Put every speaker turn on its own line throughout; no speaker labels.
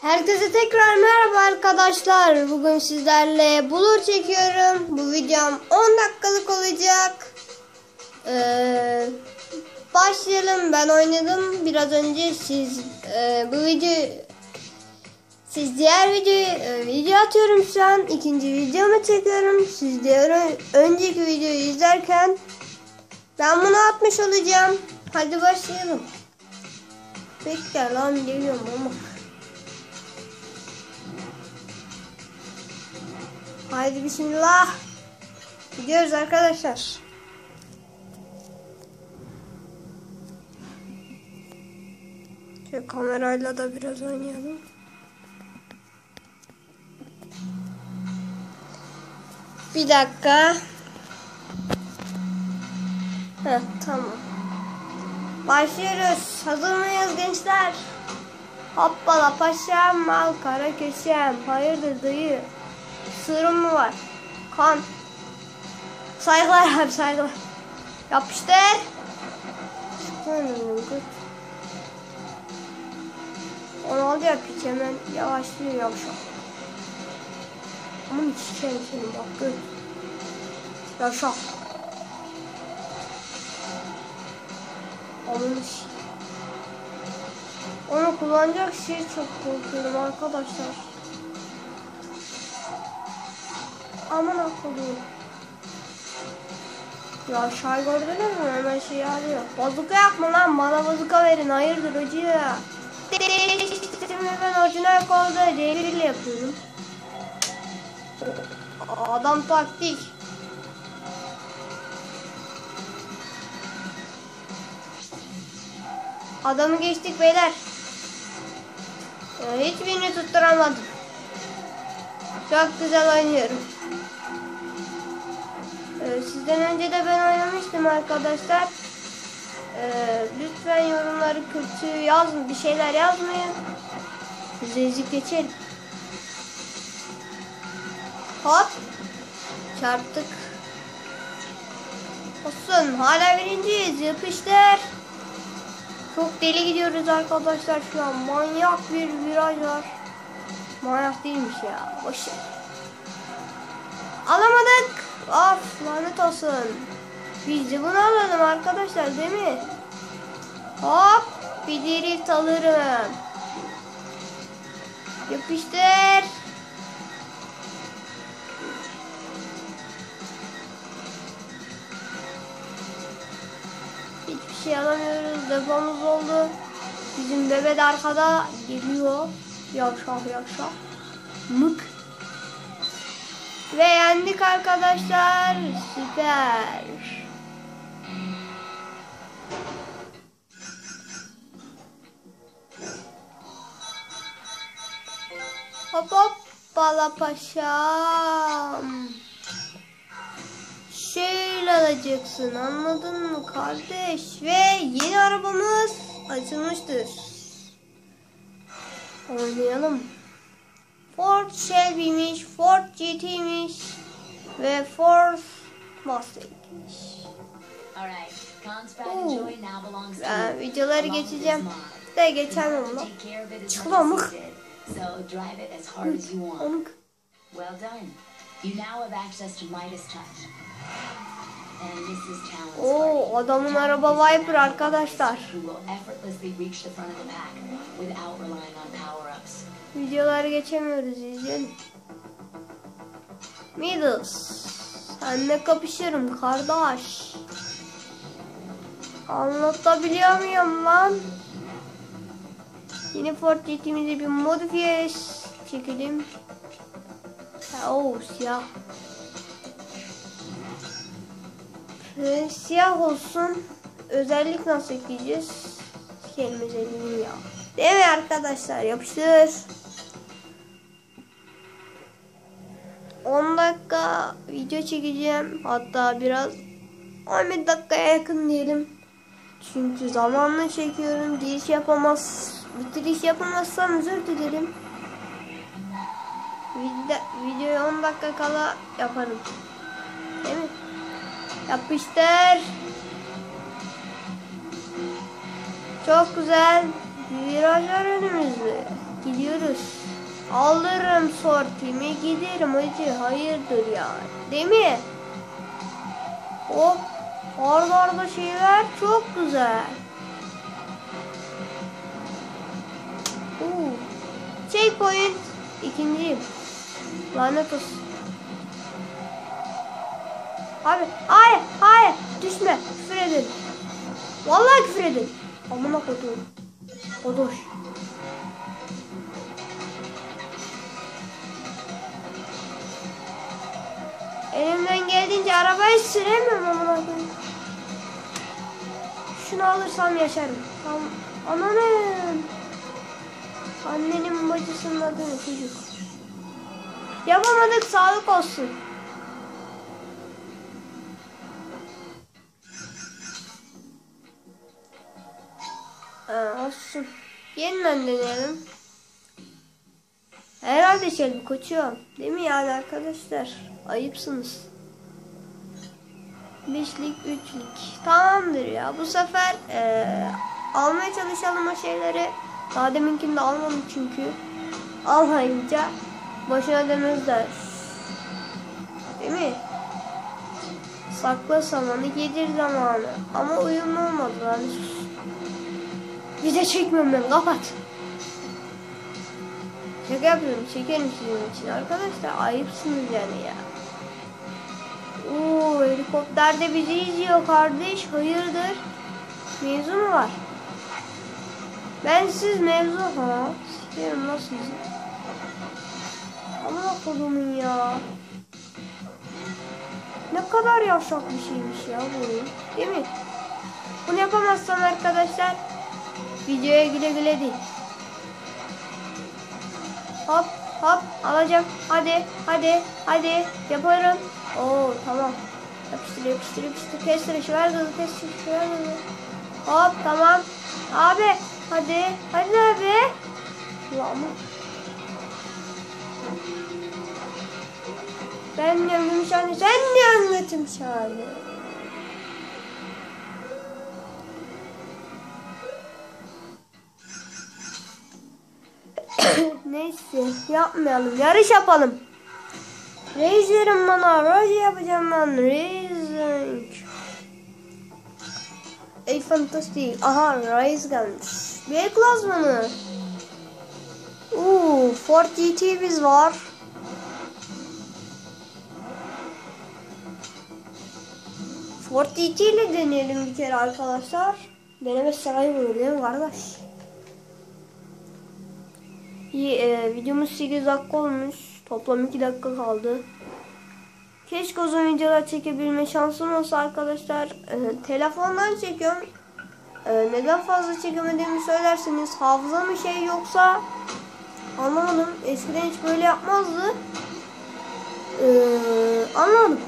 Herkese tekrar merhaba arkadaşlar. Bugün sizlerle bulur çekiyorum. Bu videom 10 dakikalık olacak. Ee, başlayalım. Ben oynadım biraz önce. Siz e, bu video siz diğer video e, video atıyorum şu an. İkinci videomu çekiyorum. Siz diğer önceki videoyu izlerken ben bunu atmış olacağım. Hadi başlayalım. Bekle lan geliyorum ama. Haydi bismillah. Gidiyoruz arkadaşlar. Şöyle kamerayla da biraz oynayalım. Bir dakika. Heh, tamam. Başlıyoruz. Hazır mıyız gençler? Hoppala paşam, al kara köşem. Hayırdır dayı? Sığırım mı var? Kan. Saygılar abi saygılar. Yapıştır. Onu aldı ya piç hemen yavaşlıyor yavşak. Aman içeceğim seni bak gör. Yavşak. Aman Onu kullanacak şey çok korkuyorum arkadaşlar. Aman akıllım. Ya şay gördünüz mü? Hemen şey arıyor. Bazuka yapma lan. Bana bazuka verin. Hayırdır ya. Şimdi ben orijinal kolda delil yapıyorum. Adam taktik. Adamı geçtik beyler. Ya hiçbirini tutturamadım. Çok güzel oynuyorum. Ee, sizden önce de ben oynamıştım arkadaşlar. Ee, lütfen yorumları kötü yazın, bir şeyler yazmayın. Biz ezik geçelim. Hop. Çarptık. Olsun. Hala birinciyiz. Yapıştır. Çok deli gidiyoruz arkadaşlar şu an. Manyak bir viraj var. Manyak değilmiş ya. Boş Alamadık. Of lanet olsun. Biz de bunu alalım arkadaşlar değil mi? Hop. Bir drift alırım. Yapıştır. Hiçbir şey alamıyoruz. Depomuz oldu. Bizim bebe de arkada geliyor. Yavşak yavşak. Mık. Ve yendik arkadaşlar. Süper. Hop hop bala paşam. Şöyle alacaksın anladın mı kardeş? Ve yeni arabamız açılmıştır. Oynayalım. Ford Shelby'miş, Ford GT'miş ve Ford Mustang'miş. Ben videoları geçeceğim. De geçemem lan. Çıklamık. Onuk.
Well done. You now have access to Midas Touch.
Oo adamın araba Viper arkadaşlar. Videoları geçemiyoruz izleyin. Middles. Seninle kapışırım kardeş. Anlatabiliyor muyum lan? Yine Ford bir modifiye çekelim. Ha, Oo siyah. Ee, siyah olsun. Özellik nasıl ekleyeceğiz? Kelime özelliğini ya. Değil mi arkadaşlar? Yapıştır. 10 dakika video çekeceğim. Hatta biraz 11 dakikaya yakın diyelim. Çünkü zamanla çekiyorum. Giriş yapamaz, bitiriş yapamazsam özür dilerim. Video, videoyu 10 dakika kala yaparım. Değil mi? Yapıştır. Çok güzel virajlar önümüzde. Gidiyoruz. Alırım sortimi giderim hacı. Hayırdır ya. Değil mi? Hop. Arda arda şeyler çok güzel. Oo. Checkpoint. İkinciyim. Lanet olsun. Abi hayır hayır düşme küfür edin. Vallahi küfür edin. Amına koydum. Odoş. Geldiğince arabayı süremiyorum amına koyayım. Şunu alırsam yaşarım. Tamam. Ananın. Annenin bacısının adı çocuk? Yapamadık sağlık olsun. Aa, olsun. Yeniden deneyelim. Herhalde şey koçuyor. Değil mi yani arkadaşlar? Ayıpsınız. Beşlik, üçlük. Tamamdır ya. Bu sefer eee, almaya çalışalım o şeyleri. Daha deminkinde almadım çünkü. Almayınca boşuna demezler. Değil mi? Sakla zamanı, yedir zamanı. Ama uyumlu olmadı. Sus. Video çekmiyorum ben kapat. Şaka yapıyorum çekerim sizin için arkadaşlar ayıpsınız yani ya. Oo helikopter de bizi izliyor kardeş hayırdır? Mevzu mu var? Ben siz mevzu ha. Sikerim nasıl sizi? Ama kodumun ya. Ne kadar yavşak bir şeymiş ya bu oyun. Değil mi? Bunu yapamazsam arkadaşlar videoya güle güle değil. Hop hop alacağım. Hadi hadi hadi yaparım. Oo tamam. Yapıştır yapıştır yapıştır. Kestir şu ver gazı kestir şu ver gazı. Hop tamam. Abi hadi hadi abi. Ulan ama. Ben yangın şahane sen yangın şahane. Neyse yapmayalım. Yarış yapalım. Raze'lerim bana. Raze yapacağım ben. Racing. Ey fantastik. Aha Raze gelmiş. Bir klasmanı. Uuu Ford GT biz var. Ford GT ile deneyelim bir kere arkadaşlar. Deneme saray olur değil mi kardeş? İyi, e, videomuz 8 dakika olmuş. Toplam 2 dakika kaldı. Keşke uzun videolar çekebilme şansım olsa arkadaşlar. E, telefondan çekiyorum. E, neden fazla çekemediğimi söylerseniz hafıza mı şey yoksa anlamadım. Eskiden hiç böyle yapmazdı. E, anlamadım.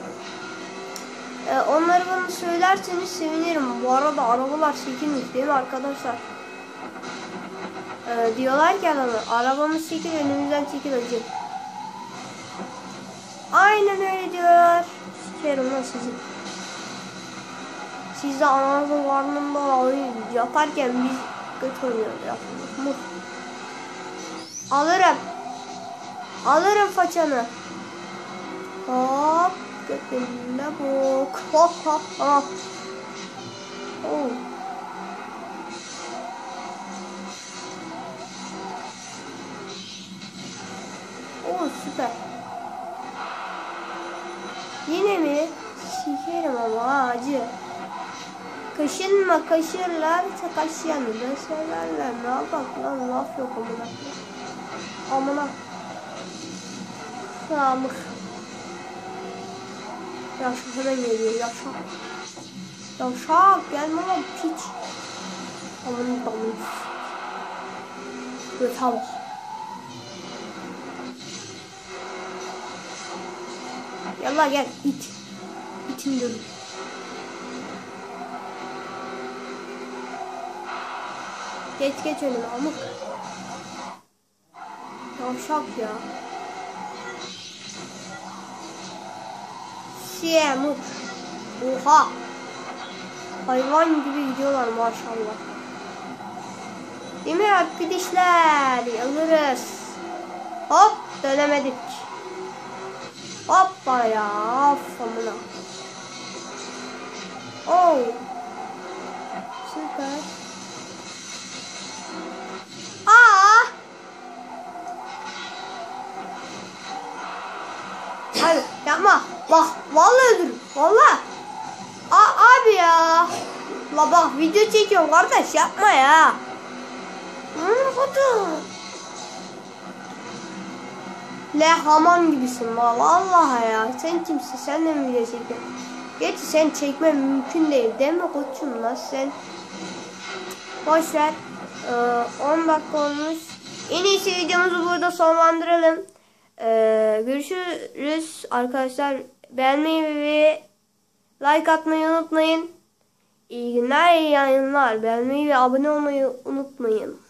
E, onları bana söylerseniz sevinirim. Bu arada arabalar çekilmiş değil mi arkadaşlar? Ee, diyorlar ki adamlar arabamız çekil önümüzden çekil hacı. Aynen öyle diyorlar. Sikerim lan sizi. Siz de ananızın karnında oyun yaparken biz kötü oynuyoruz ya. Mut. Alırım. Alırım façanı. Hop. Götünde bok. Hop hop hop. Oh. Oo süper. Kaşınma kaşırlar kaşıyanı da severler. Ne yapak lan laf yok amına. Amına. Samık. Yaşak hemen geliyor yaşak. Yaşak gelme lan piç. Amına damın. Böyle tamam. Yallah gel it. İtin dönü. Geç geç önüme amık. Yavşak ya. Siyemuk. Oha. Hayvan gibi gidiyorlar maşallah. Değil mi arkadaşlar? Alırız. Hop dönemedik. Hoppa ya. Of. Oh. Süper. Abi yapma. Bak vallahi öldürürüm. Vallahi. Aa, abi ya. La bak video çekiyorum kardeş yapma ya. Kutu. Le hamam gibisin va vallahi ya. Sen kimsin? Sen de mi video çekiyorsun? Geç sen çekme mümkün değil değil mi koçum lan sen? Boş ver. Ee, 10 dakika olmuş. En iyisi videomuzu burada sonlandıralım. Ee, görüşürüz arkadaşlar. Beğenmeyi ve like atmayı unutmayın. İyi günler, iyi yayınlar. Beğenmeyi ve abone olmayı unutmayın.